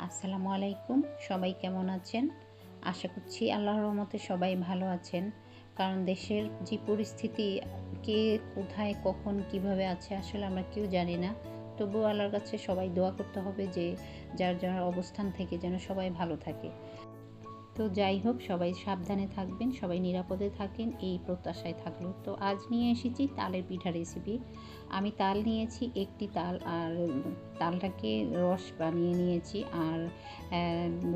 আসসালামু আলাইকুম। সবাই কেমন আছেন? আশা করছি আল্লাহর রহমতে সবাই ভালো আছেন। কারণ দেশের যে পরিস্থিতি, কে কোথায়, কখন, কীভাবে আছে আসলে আমরা কেউ জানি না। তবুও আল্লাহর কাছে সবাই দোয়া করতে হবে যে, যার যার অবস্থান থেকে যেন সবাই ভালো থাকে। তো যাই হোক, সবাই সাবধানে থাকবেন, সবাই নিরাপদে থাকেন, এই প্রত্যাশায় থাকল। তো আজ নিয়ে এসেছি তালের পিঠা রেসিপি আমি তাল নিয়েছি, একটি তাল, আর তালটাকে রস বানিয়ে নিয়েছি, আর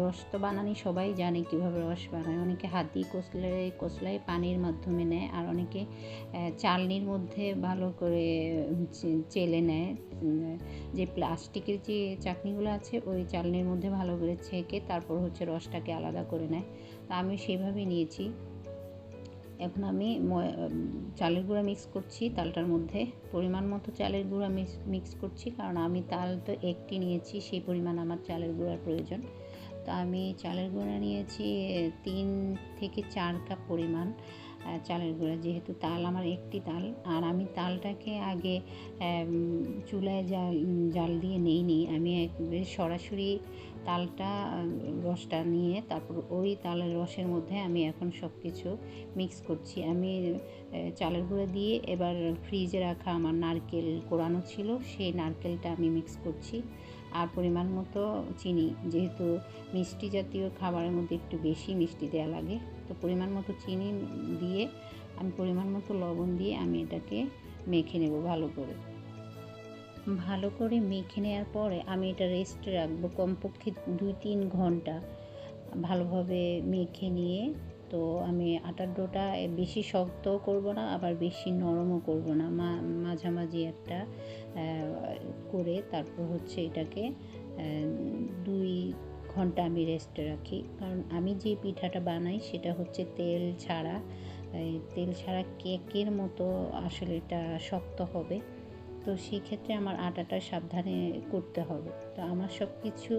রস তো বানানি সবাই জানে কীভাবে রস বানায়। অনেকে হাত দিয়ে কচলায় কচলায় পানির মাধ্যমে নেয়, আর অনেকে চালনির মধ্যে ভালো করে চেলে নেয়। যে প্লাস্টিকের যে চাটনিগুলো আছে, ওই চালনির মধ্যে ভালো করে ছেঁকে, তারপর হচ্ছে রসটাকে আলাদা করে নেয় তা আমি সেভাবেই নিয়েছি। এখন আমি চালের গুঁড়া মিক্স করছি, তালটার মধ্যে। পরিমাণ মতো চালের গুঁড়া মিক্স করছি, কারণ আমি তাল তো একটি নিয়েছি, সেই পরিমাণ আমার চালের গুঁড়ার প্রয়োজন। তো আমি চালের গুঁড়া নিয়েছি তিন থেকে চার কাপ পরিমাণ। চালের গুঁড়া, যেহেতু তাল আমার একটি তাল, আর আমি তালটাকে আগে চুলায় জাল জাল দিয়ে নেই নি আমি সরাসরি তালটা রসটা নিয়ে তারপর ওই তালের রসের মধ্যে আমি এখন সব কিছু মিক্স করছি। আমি চালের গুঁড়া দিয়ে এবার ফ্রিজে রাখা আমার নারকেল কোরানো ছিল, সেই নারকেলটা আমি মিক্স করছি। আর পরিমাণ মতো চিনি, যেহেতু মিষ্টি জাতীয় খাবারের মধ্যে একটু বেশি মিষ্টি দেওয়া লাগে, তো পরিমাণ মতো চিনি দিয়ে আমি পরিমাণ মতো লবণ দিয়ে আমি এটাকে মেখে নেব ভালো করে। ভালো করে মেখে নেওয়ার পরে আমি এটা রেস্টে রাখব কমপক্ষে দুই তিন ঘণ্টা। ভালোভাবে মেখে নিয়ে তো আমি আটার ডোটা বেশি শক্তও করব না, আবার বেশি নরমও করব না। মাঝামাঝি একটা করে তারপর হচ্ছে এটাকে দুই ঘণ্টা আমি রেস্টে রাখি। কারণ আমি যে পিঠাটা বানাই সেটা হচ্ছে তেল ছাড়া। তেল ছাড়া কেকের মতো আসলে এটা শক্ত হবে। তো সেই ক্ষেত্রে আমার আটাটা সাবধানে করতে হবে। তো আমার সব কিছু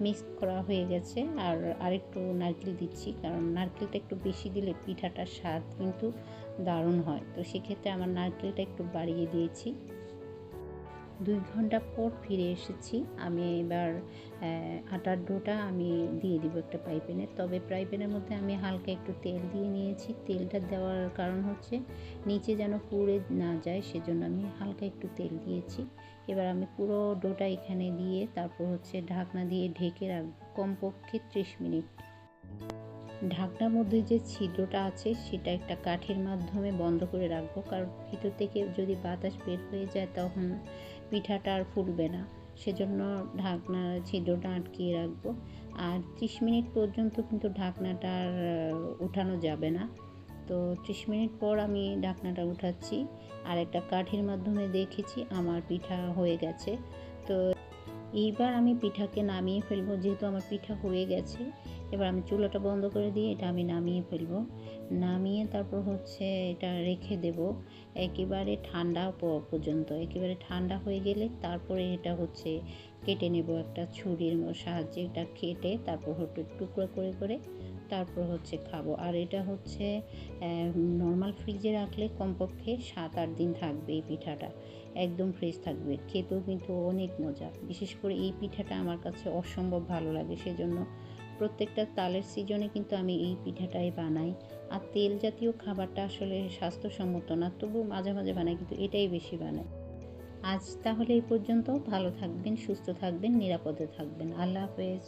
মিক্স করা হয়ে গেছে। আর আরেকটু নারকেল দিচ্ছি, কারণ নারকেলটা একটু বেশি দিলে পিঠাটার স্বাদ কিন্তু দারুণ হয়। তো সেক্ষেত্রে আমার নারকেলটা একটু বাড়িয়ে দিয়েছি। দুই ঘণ্টা পর ফিরে এসেছি। আমি এবার আটার ডোটা আমি দিয়ে দিব একটা পাইপেনে। তবে পাইপেনের মধ্যে আমি হালকা একটু তেল দিয়ে নিয়েছি। তেলটা দেওয়ার কারণ হচ্ছে, নিচে যেন পুড়ে না যায়, সেজন্য আমি হালকা একটু তেল দিয়েছি। এবার আমি পুরো ডোটা এখানে দিয়ে তারপর হচ্ছে ঢাকনা দিয়ে ঢেকে রাখব কমপক্ষে ত্রিশ মিনিট। ঢাকনার মধ্যে যে ছিদ্রটা আছে, সেটা একটা কাঠের মাধ্যমে বন্ধ করে রাখব। কারণ ভিতর থেকে যদি বাতাস বের হয়ে যায়, তখন পিঠাটা আর ফুলবে না। সেজন্য ঢাকনার ছিদ্রটা আটকিয়ে রাখব। আর ত্রিশ মিনিট পর্যন্ত কিন্তু ঢাকনাটা আর উঠানো যাবে না। তো ত্রিশ মিনিট পর আমি ঢাকনাটা উঠাচ্ছি। আর একটা কাঠির মাধ্যমে দেখেছি, আমার পিঠা হয়ে গেছে। তো এইবার আমি পিঠাকে নামিয়ে ফেলব, যেহেতু আমার পিঠা হয়ে গেছে। এবার আমি চুলাটা বন্ধ করে দিয়ে এটা আমি নামিয়ে ফেলব। নামিয়ে তারপর হচ্ছে এটা রেখে দেব একেবারে ঠান্ডা পর্যন্ত। একেবারে ঠান্ডা হয়ে গেলে তারপরে এটা হচ্ছে কেটে নেব একটা ছুরির সাহায্যে, এটা কেটে তারপর হচ্ছে টুকরো করে করে তারপর হচ্ছে খাব। আর এটা হচ্ছে নর্মাল ফ্রিজে রাখলে কমপক্ষে সাত আট দিন থাকবে এই পিঠাটা। একদম ফ্রেশ থাকবে। খেতেও কিন্তু অনেক মজা। বিশেষ করে এই পিঠাটা আমার কাছে অসম্ভব ভালো লাগে। সেজন্য প্রত্যেকটা তালের সিজনে কিন্তু আমি এই পিঠাটাই বানাই। আর তেল জাতীয় খাবারটা আসলে স্বাস্থ্যসম্মত না তবু মাঝে মাঝে বানাই, কিন্তু এটাই বেশি বানাই। আজ তাহলে এই পর্যন্ত। ভালো থাকবেন, সুস্থ থাকবেন, নিরাপদে থাকবেন। আল্লাহ হাফেজ।